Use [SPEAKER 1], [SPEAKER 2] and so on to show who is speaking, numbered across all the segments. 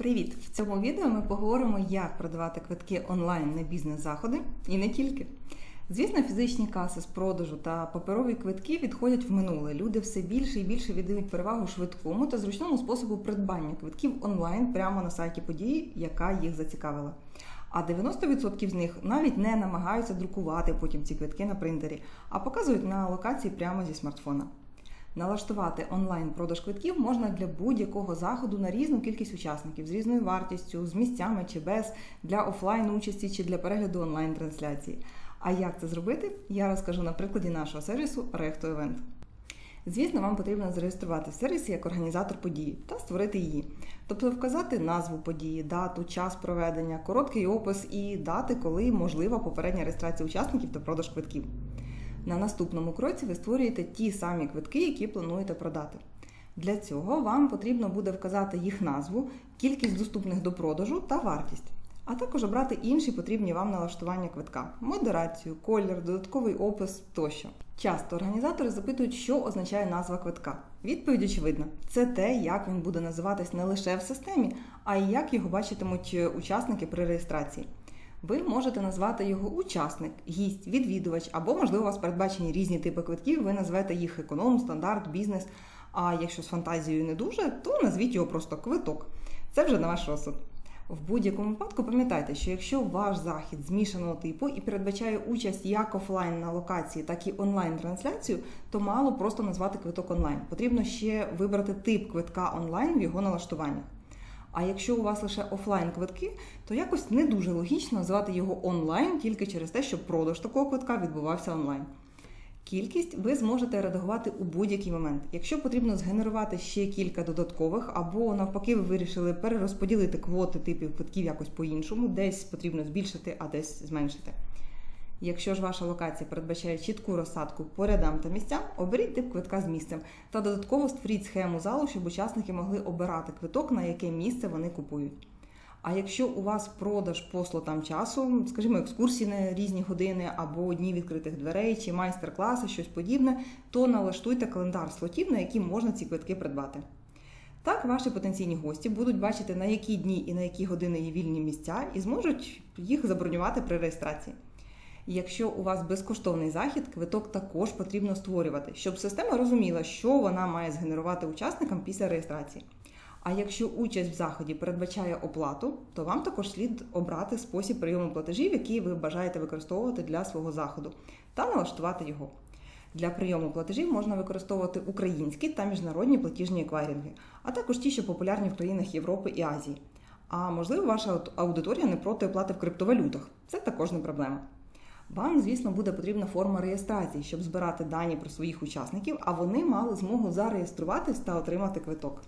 [SPEAKER 1] Привіт! В цьому відео ми поговоримо, як продавати квитки онлайн на бізнес-заходи і не тільки. Звісно, фізичні каси з продажу та паперові квитки відходять в минуле. Люди все більше і більше віддають перевагу швидкому та зручному способу придбання квитків онлайн прямо на сайті події, яка їх зацікавила. А 90% з них навіть не намагаються друкувати потім ці квитки на принтері, а показують на локації прямо зі смартфона. Налаштувати онлайн-продаж квитків можна для будь-якого заходу на різну кількість учасників з різною вартістю, з місцями чи без, для офлайн участі чи для перегляду онлайн-трансляції. А як це зробити, я розкажу на прикладі нашого сервісу Recto Event. Звісно, вам потрібно зареєструвати в сервісі як організатор події та створити її, тобто вказати назву події, дату, час проведення, короткий опис і дати, коли можлива попередня реєстрація учасників та продаж квитків. На наступному кроці ви створюєте ті самі квитки, які плануєте продати. Для цього вам потрібно буде вказати їх назву, кількість доступних до продажу та вартість, а також обрати інші потрібні вам налаштування квитка, модерацію, колір, додатковий опис тощо. Часто організатори запитують, що означає назва квитка. Відповідь очевидна: це те, як він буде називатись не лише в системі, а й як його бачитимуть учасники при реєстрації. Ви можете назвати його учасник, гість, відвідувач, або, можливо, у вас передбачені різні типи квитків, ви назвете їх економ, стандарт, бізнес. А якщо з фантазією не дуже, то назвіть його просто квиток. Це вже на ваш розсуд. В будь-якому випадку пам'ятайте, що якщо ваш захід змішаного типу і передбачає участь як офлайн на локації, так і онлайн-трансляцію, то мало просто назвати квиток онлайн. Потрібно ще вибрати тип квитка онлайн в його налаштуваннях. А якщо у вас лише офлайн квитки, то якось не дуже логічно називати його онлайн тільки через те, що продаж такого квитка відбувався онлайн. Кількість ви зможете редагувати у будь-який момент. Якщо потрібно згенерувати ще кілька додаткових, або навпаки, ви вирішили перерозподілити квоти типів квитків якось по-іншому, десь потрібно збільшити, а десь зменшити. Якщо ж ваша локація передбачає чітку розсадку по рядам та місцям, оберіть тип квитка з місцем та додатково створіть схему залу, щоб учасники могли обирати квиток, на яке місце вони купують. А якщо у вас продаж по слотам часу, скажімо, екскурсії на різні години або дні відкритих дверей чи майстер-класи, щось подібне, то налаштуйте календар слотів, на які можна ці квитки придбати. Так, ваші потенційні гості будуть бачити, на які дні і на які години є вільні місця, і зможуть їх забронювати при реєстрації. Якщо у вас безкоштовний захід, квиток також потрібно створювати, щоб система розуміла, що вона має згенерувати учасникам після реєстрації. А якщо участь в заході передбачає оплату, то вам також слід обрати спосіб прийому платежів, який ви бажаєте використовувати для свого заходу, та налаштувати його. Для прийому платежів можна використовувати українські та міжнародні платіжні еквайринги, а також ті, що популярні в країнах Європи і Азії. А можливо, ваша аудиторія не проти оплати в криптовалютах. Це також не проблема. Вам, звісно, буде потрібна форма реєстрації, щоб збирати дані про своїх учасників, а вони мали змогу зареєструватись та отримати квиток.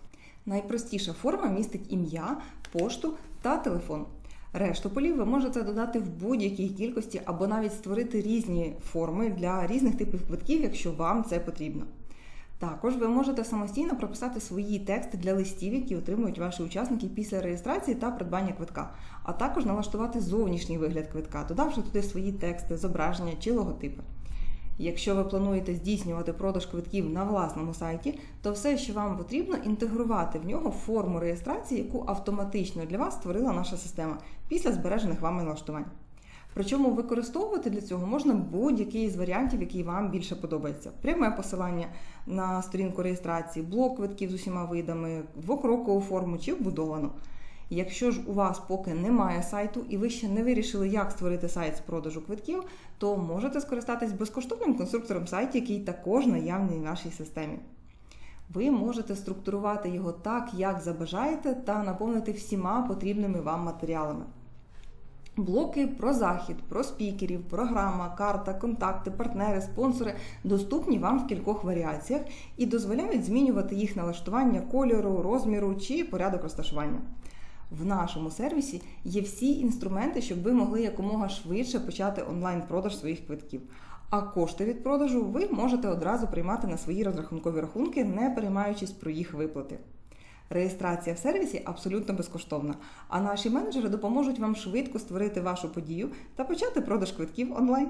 [SPEAKER 1] Найпростіша форма містить ім'я, пошту та телефон. Решту полів ви можете додати в будь-якій кількості або навіть створити різні форми для різних типів квитків, якщо вам це потрібно. Також ви можете самостійно прописати свої тексти для листів, які отримують ваші учасники після реєстрації та придбання квитка, а також налаштувати зовнішній вигляд квитка, додавши туди свої тексти, зображення чи логотипи. Якщо ви плануєте здійснювати продаж квитків на власному сайті, то все, що вам потрібно, інтегрувати в нього форму реєстрації, яку автоматично для вас створила наша система після збережених вами налаштувань. Причому використовувати для цього можна будь-який з варіантів, який вам більше подобається. Пряме посилання на сторінку реєстрації, блок квитків з усіма видами, двокрокову форму чи вбудовану. Якщо ж у вас поки немає сайту і ви ще не вирішили, як створити сайт з продажу квитків, то можете скористатись безкоштовним конструктором сайту, який також наявний в нашій системі. Ви можете структурувати його так, як забажаєте, та наповнити всіма потрібними вам матеріалами. Блоки про захід, про спікерів, програма, карта, контакти, партнери, спонсори доступні вам в кількох варіаціях і дозволяють змінювати їх налаштування кольору, розміру чи порядок розташування. В нашому сервісі є всі інструменти, щоб ви могли якомога швидше почати онлайн-продаж своїх квитків. А кошти від продажу ви можете одразу приймати на свої розрахункові рахунки, не переймаючись про їх виплати. Реєстрація в сервісі абсолютно безкоштовна, а наші менеджери допоможуть вам швидко створити вашу подію та почати продаж квитків онлайн.